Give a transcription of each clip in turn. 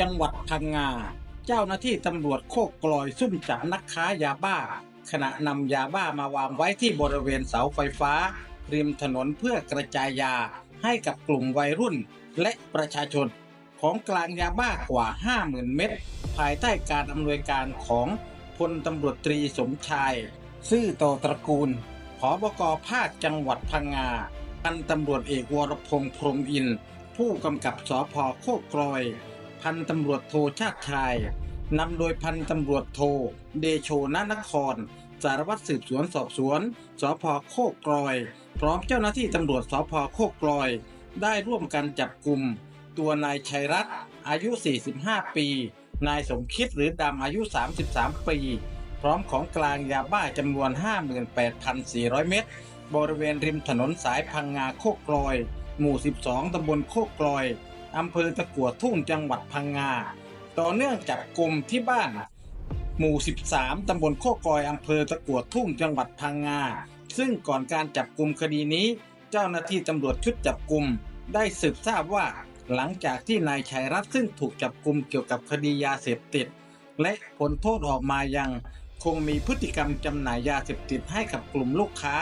จังหวัดพังงา เจ้าหน้าที่ตำรวจโคกกลอยซุ่มจับนักค้ายาบ้า ขณะนำยาบ้ามาวางไว้ที่บริเวณเสาไฟฟ้า ริมถนนเพื่อกระจายยาให้กับกลุ่มวัยรุ่นและประชาชน ของกลางยาบ้ากว่า 50,000 เม็ดภายใต้การอำนวยการของพลตำรวจตรีสมชาย ซื่อโตตระกูลผอบกภาคจังหวัดพังงาพันตำรวจเอกวรพงษ์พรหมอิน ผู้กำกับสพโคกกลอย พันตำรวจโทชาติชายนำโดยพันตำรวจโท เดโชนนคร สารวัตรสืบสวนสอบสวนสพโคกกลอย พร้อมเจ้าหน้าที่ตำรวจสพโคกกลอย ได้ร่วมกันจับกลุ่ม ตัวนายชัยรัตน์อายุ 45 ปี นายสมคิดหรือดำอายุ 33 ปี พร้อมของกลางยาบ้าจำนวน 58,400 เม็ดบริเวณริมถนนสายพังงาโคกกลอย หมู่ 12 ตำบลโคกกลอย อำเภอตะกัวทุ่งจังหวัดพังงา ต่อเนื่องจับกลุ่มที่บ้านหมู่ 13 ตำบลโคกลอยอำเภอตะกัวทุ่งจังหวัดพังงา ซึ่งก่อนการจับกลุ่มคดีนี้ เจ้าหน้าที่ตำรวจชุดจับกลุ่มได้สืบทราบว่า หลังจากที่นายชัยรัตน์ซึ่งถูกจับกลุ่มเกี่ยวกับคดียาเสพติด และผลโทษออกมายัง คงมีพฤติกรรมจำหน่ายยาเสพติดให้กับกลุ่มลูกค้า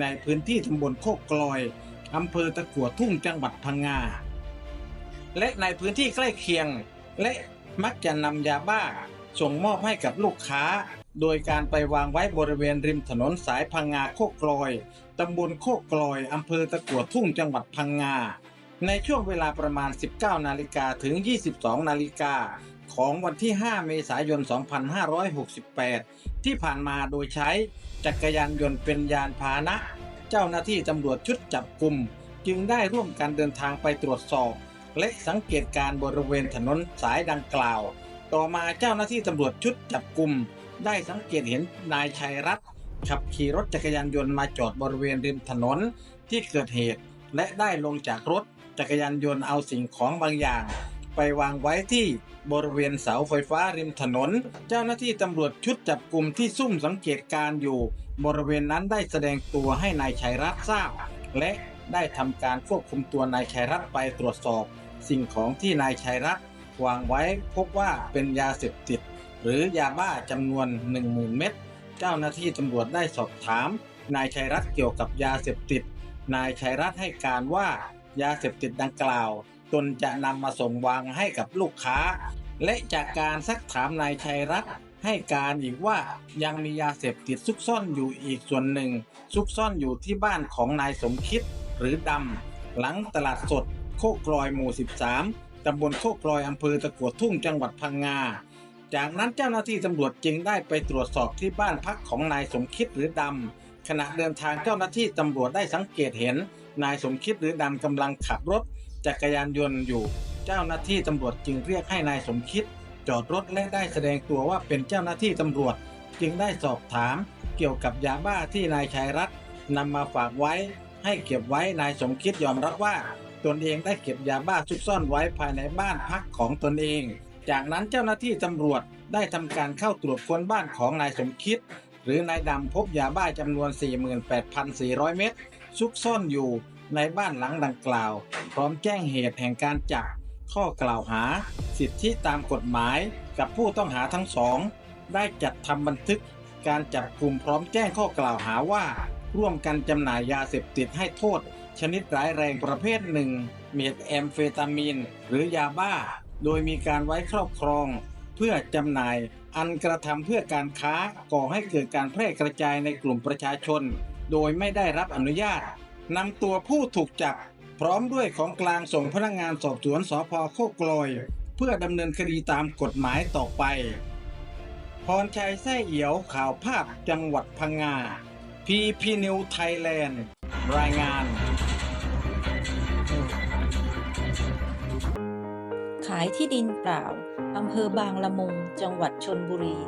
ในพื้นที่ตำบลโคกกลอยอำเภอตะกัวทุ่งจังหวัดพังงา และในพื้นที่ใกล้เคียง และมักจะนำยาบ้า ส่งมอบให้กับลูกค้า โดยการไปวางไว้บริเวณริมถนนสายพังงาโคกกลอยตำบลโคกกลอยอำเภอตะกัวทุ่งจังหวัดพังงา ในช่วงเวลาประมาณ 19 นาฬิกาถึง 22 นาฬิกาของวันที่ 5 เมษายน 2568 ที่ผ่านมาโดยใช้จักรยานยนต์เป็นยานพาหนะ เจ้าหน้าที่ตำรวจชุดจับกลุ่ม จึงได้ร่วมกันเดินทางไปตรวจสอบ และสังเกตการณ์บริเวณถนนสายดังกล่าว ต่อมาเจ้าหน้าที่ตำรวจชุดจับกลุ่ม ได้สังเกตเห็นนายชัยรัตน์ขับขี่รถจักรยานยนต์มาจอดบริเวณริมถนนที่เกิดเหตุ และได้ลงจากรถจักรยานยนต์เอาสิ่งของบางอย่าง ไปวางไว้ที่บริเวณเสาไฟฟ้าริมถนน เจ้าหน้าที่ตำรวจชุดจับกลุ่มที่ซุ่มสังเกตการณ์อยู่ บริเวณนั้นได้แสดงตัวให้นายชัยรัตน์ทราบ และได้ทำการควบคุมตัวนายชัยรัตน์ไปตรวจสอบ สิ่งของที่นายชัยรัตน์วางไว้พบว่าเป็นยาเสพติด หรือยาบ้าจำนวน 10,000 เม็ดเจ้าหน้าที่ตำรวจได้สอบถาม นายชัยรัตน์เกี่ยวกับยาเสพติด นายชัยรัตน์ให้การว่ายาเสพติดดังกล่าว ตนจะนำมาส่งวางให้กับลูกค้า และจากการซักถามนายชัยรัตน์ให้การอีกว่ายังมียาเสพติดซุกซ่อนอยู่อีกส่วนหนึ่ง ซุกซ่อนอยู่ที่บ้านของนายสมคิดหรือดำหลังตลาดสด โคกลอยหมู่ 13 ตำบลโคกลอยอำเภอตะกัวทุ่งจังหวัดพังงา จากนั้นเจ้าหน้าที่ตำรวจจึงได้ไปตรวจสอบที่บ้านพักของนายสมคิดหรือดำ ขณะเดินทางเจ้าหน้าที่ตำรวจได้สังเกตเห็น นายสมคิดหรือดำกำลังขับรถจักรยานยนต์อยู่ เจ้าหน้าที่ตำรวจจึงเรียกให้นายสมคิด จอดรถและได้แสดงตัวว่าเป็นเจ้าหน้าที่ตำรวจ จึงได้สอบถาม เกี่ยวกับยาบ้าที่นายชัยรัตน์นำมาฝากไว้ให้เก็บไว้นายสมคิดยอมรับว่า ตนเองได้เก็บยาบ้าซุกซ่อนไว้ภายในบ้านพักของตนเอง จากนั้นเจ้าหน้าที่ตำรวจได้ทำการเข้าตรวจค้นบ้านของนายสมคิด หรือนายดำพบยาบ้าจำนวน 48,400 เม็ดซุกซ่อนอยู่ในบ้านหลังดังกล่าว พร้อมแจ้งเหตุแห่งการจับข้อกล่าวหา สิทธิตามกฎหมายกับผู้ต้องหาทั้งสอง ได้จัดทำบันทึกการจับกลุ่มพร้อมแจ้งข้อกล่าวหาว่า ร่วมกันจำหน่ายยาเสพติดให้โทษ ชนิดร้ายแรงประเภทหนึ่ง เมทแอมเฟตามีน หรือยาบ้า โดยมีการไว้ครอบครอง เพื่อจำหน่ายอันกระทำเพื่อการค้าก่อให้เกิดการแพร่กระจายในกลุ่มประชาชน โดยไม่ได้รับอนุญาตนำตัวผู้ถูกจับ พร้อมด้วยของกลางส่งพนักงานสอบสวนสพโคกลอย เพื่อดำเนินคดีตามกฎหมายต่อไปพรชัยแท้เหียวข่าวภาพจังหวัดพังงา พี่พี่นิวไทยแลนด์รายงาน ขายที่ดินเปล่า อำเภอบางละมุง จังหวัดชนบุรี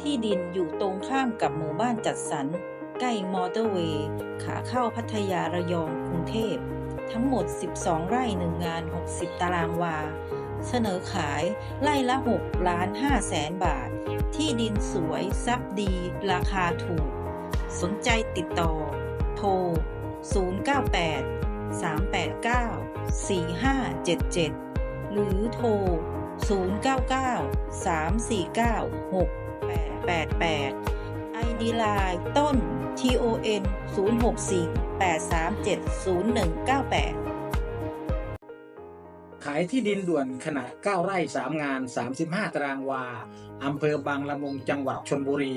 ที่ดินอยู่ตรงข้ามกับหมู่บ้านจัดสรร ใกล้มอเตอร์เวย์ ขาเข้าพัทยาระยองกรุงเทพ ทั้งหมด 12 ไร่หนึ่งงาน 60 ตารางวา เสนอขายไร่ละ6ล้าน5แสนบาท ที่ดินสวยซับดี ราคาถูก สนใจติดต่อ โทร 098 389 4577 หรือโทร 099 349 6888 ID Line ต้น TON 064 837 0198 ขายที่ดินด่วนขนาด 9 ไร่ 3 งาน 35 ตารางวา อำเภอบางละมุงจังหวัดชนบุรี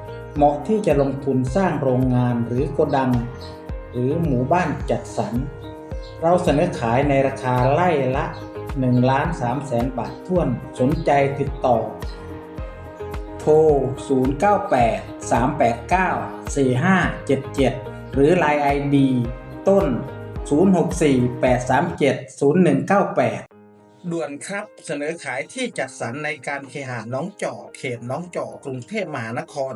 เหมาะที่จะลงทุนสร้างโรงงานหรือโกดัง หรือหมู่บ้านจัดสรร เราเสนอขายในราคาไล่ละ1ล้าน3แสนบาทท้วนสนใจติดต่อ โทร 098 389 4577 หรือ Line ID ต้น 064 837 0198 ด่วนครับเสนอขายที่จัดสรรในการเคหะน้องจอเขตน้องจอกรุงเทพมหานคร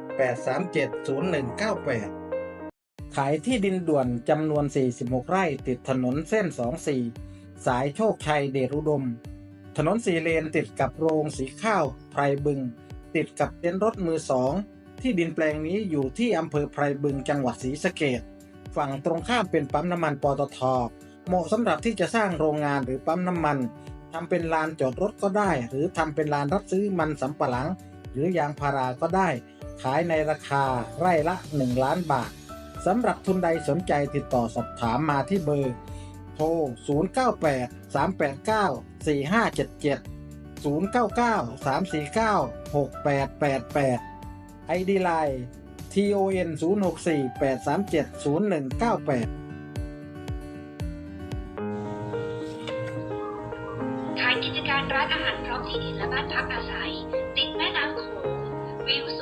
837 0198 ขายที่ดินด่วนจำนวน 46 ไร่ติดถนนเส้น 24 สายโชคชัยเดชอุดม ถนนสีเลนติดกับโรงสีข้าวไพรบึง ติดกับเต็นท์รถมือสอง ที่ดินแปลงนี้อยู่ที่อำเภอไพรบึงจังหวัดศรีสะเกดฝั่งตรงข้ามเป็นปั๊มน้ำมันปตท เหมาะสำหรับที่จะสร้างโรงงานหรือปั๊มน้ำมันทำเป็นลานจอดรถก็ได้ หรือทำเป็นลานรับซื้อมันสำปะหลัง หรือยางพาราก็ได้ ขายในราคาไร่ละ 1 ล้านบาทสำหรับทุนใดสนใจติดต่อสอบถามมาที่เบอร์โทร 098 389 4577 099 349 6888 ID Line TON 064 837 0198ขายกิจการร้านอาหารพร้อมที่ดินและบ้านพักอาศัย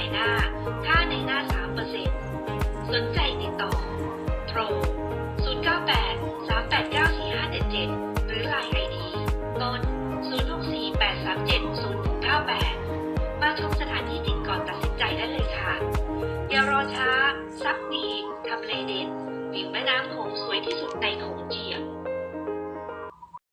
ายหน้า ค่าในหน้า 3%สนใจติดต่อ โทร 098